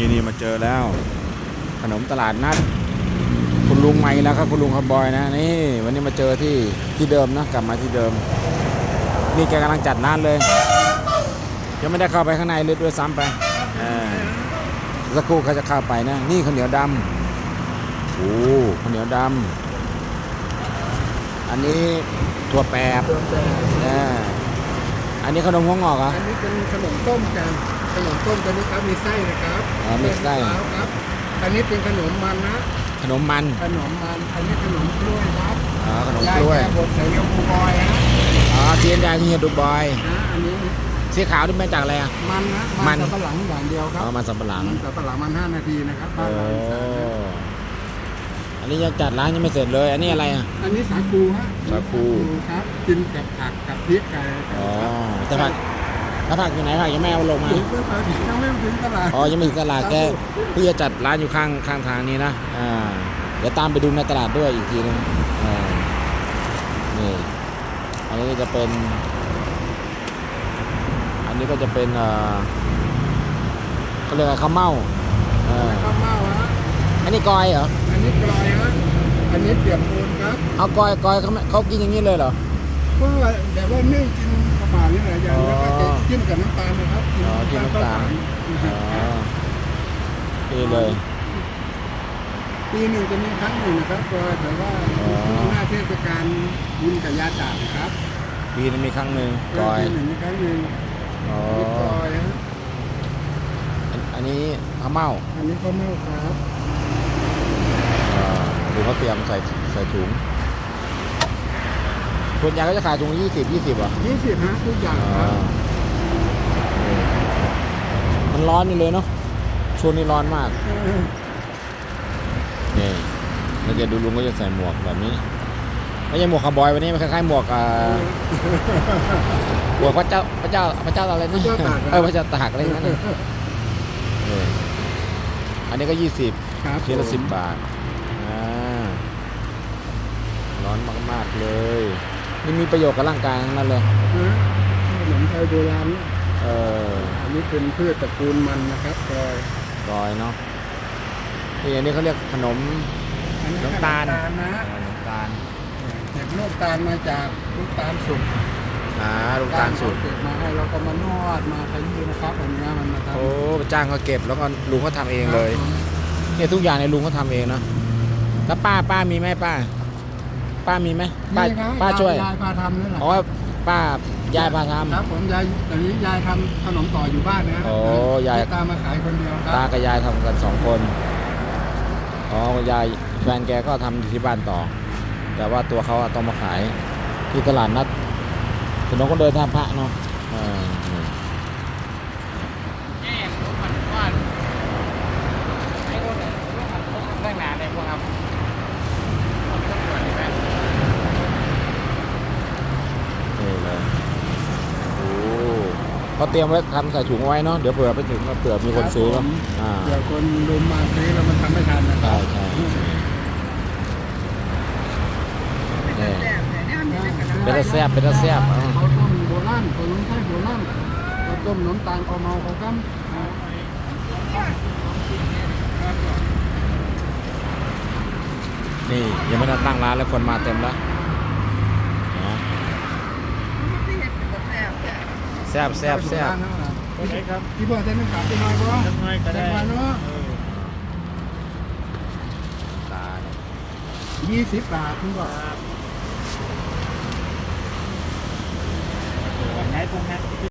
นี่นี่มาเจอแล้ว ขนมตลาดนัด คุณลุงใหม่แล้วครับคุณลุงคาร์บอยนะนี่ วันนี้มาเจอที่ที่เดิมนะกลับมาที่เดิม นี่แกกำลังจัดร้านเลย ยังไม่ได้เข้าไปข้างในเลยด้วยซ้ำไปสักครู่เขาจะเข้าไปนะ นี่ข้าวเหนียวดำโอ้ข้าวเหนียวดำอันนี้ถั่วแปบตัวแปรอันนี้ขนมหัวงอกเหอะอันนี้เป็นขนมต้มกัน ขนมต้มตัวนี้ครับมีไส้นะครับอ๋อมีไส้มะพร้าวครับ อันนี้เป็นขนมมันนะขนมมันขนมมัน อันนี้ขนมกล้วยครับอ๋อขนมกล้วยาแก้บนใส่เยาคูบอยนะอ๋อเทียนแดงเฮียดูบอย นะอันนี้สีขาวนี่มาจากอะไรอะ มันนะมัมันนสับปะหลังอย่างเดียวครัอ๋บอมันสำปะหลังมันสับปะหลังมัน5นาทีนะครับโอ้บ้านเราอีสานนะอันนี้ยังจัดร้านยังไม่เสร็จเลย อันนี้อะไรอะ อันนี้สาคูฮะสาคู ครับกินกับผักกับพริกไก่ครับอ๋อแต่ผัก แล้วผักอยู่ไหนผักยังไม่เอาลงมาถึงเมื่อถึงยังไม่ถึงตลาดอ๋อยังไม่ถึงตลาดแกเพื่อจะจัดร้านอยู่ข้างข้างทางนี้นะอ่าเดี๋ยวตามไปดูในตลาดด้วยอีกทีนึงอ่านี่อันนี้ก็จะเป็น อันนี้ก็จะเป็นเอ่อเขาเรียกอะไรข้าวเม่าอ่าข้าวเม่าฮะอันนี้กอยเหรออันนี้กลอยฮะอันนี้เปียกปูนครับเอากอยกอยเขาไม่เขากินอย่างนี้เลยเหรอก็แบบว่านึ่งกินประมาณนี้แหละอย่างแล้วก็อ๋อ จะจิ้มกับน้ำตาลนะครับอ๋อจิ้มน้ำตาลข้วอ๋อสารนี่เลย ปีหนึ่งจะมีครั้งหนึ่งนะครับก็แต่ว่าอ๋อหน้าเทศกาลบุญกับยาจาดนะครับปีนึงมีครั้งหนึ่งกอยปีหนึ่งมีครั้งหนึ่งอ๋อมีกลอยฮะอันอันนี้ข้าวเม่าอันนี้ข้าวเม่าครับอ่าดูเขาเตรียมใส่ใส่ถุงส่วนใหญ่ก็จะขายถุงยี่สิบยี่สิบอะยี่สิบฮะทุกอย่างครับ มันร้อนนี่เลยเนาะช่วงนี้ร้อนมากเออนี่แล้วจะดูลุงก็จะใส่หมวกแบบนี้ไม่ใช่หมวกคาวบอยวันนี้มันคล้ายๆหมวกอ่าหมวกพระเจ้าพระเจ้าพระเจ้าอะไรนะเออพระเจ้าตากอะไรนั่นน่ะนี่อันนี้ก็ยี่สิบครับชิ้นละผมสิบบาทอ่าร้อนมากๆเลยนี่มีประโยชน์กับร่างกายทั้งนั้นเลยนะขนมไทยโบราณ เนี่ยเอออันนี้เป็นพืชตระกูลมันนะครับกลอยรอยเนาะนี่อันนี้เขาเรียกขนม อันนี้น้ำตาล น้ำตาลนะเออน้ำตาลเก็บลูกตาลมาจากลูกตาลสุกอ่าลูกตาลสุดเก็บมาให้เราก็มานวดมาขยี้นะครับอันเนี้ยมันมาทำโอ้ไปจ้างเขาเก็บแล้วก็ลุงเขาทำเองเลยเนี่ยทุกอย่างในยลุงเขาทำเองเนาะแล้วป้าป้ามีไหมป้า ป้ามีไหมป้านี่ครับป้าช่วยยายพาทำนี่แหละอ๋อป้า ยายพาทำ ครับผมยายตอนนี้ยายทำขนมต่ออยู่บ้านนะโอ้ยาย ตามมาขายคนเดียวคตารับกับยายทำกันสองคน อ๋อยายแฟนแกก็ทำอยู่ที่บ้านต่อ แต่ว่าตัวเขาอะต้องมาขายที่ตลาดนัดถนนก็เดินท่าพระเนาะเออนี่นี่เลย โอ้ เขาเตรียมไว้ทำใส่ถุงไว้เนาะเดี๋ยวเผื่อไปถึงก็เผื่อมีคนซื้อเนาะอ่าเดี๋ยวคนรุมมาซื้อแล้วมันทำไม่ทันนะคใช่รับใช่นี่เป็นตาแซ่บเป็นตาแซ่บอ่าเขาต้มโบราณเขาล้มไส้โบราณเขาต้มน้ำตาลเขาเมาเขากั้มนี่ยังไม่ได้ตั้งร้านแล้วคนมาเต็มแล้ว แซ่บแซ่บแซ่บโอเคครับพี่บิร์ดได้นขาไปหน่อยบ่น้อยก็ได้เนาะตายี่สิบบาทคุณบอกไหนตรงนั้น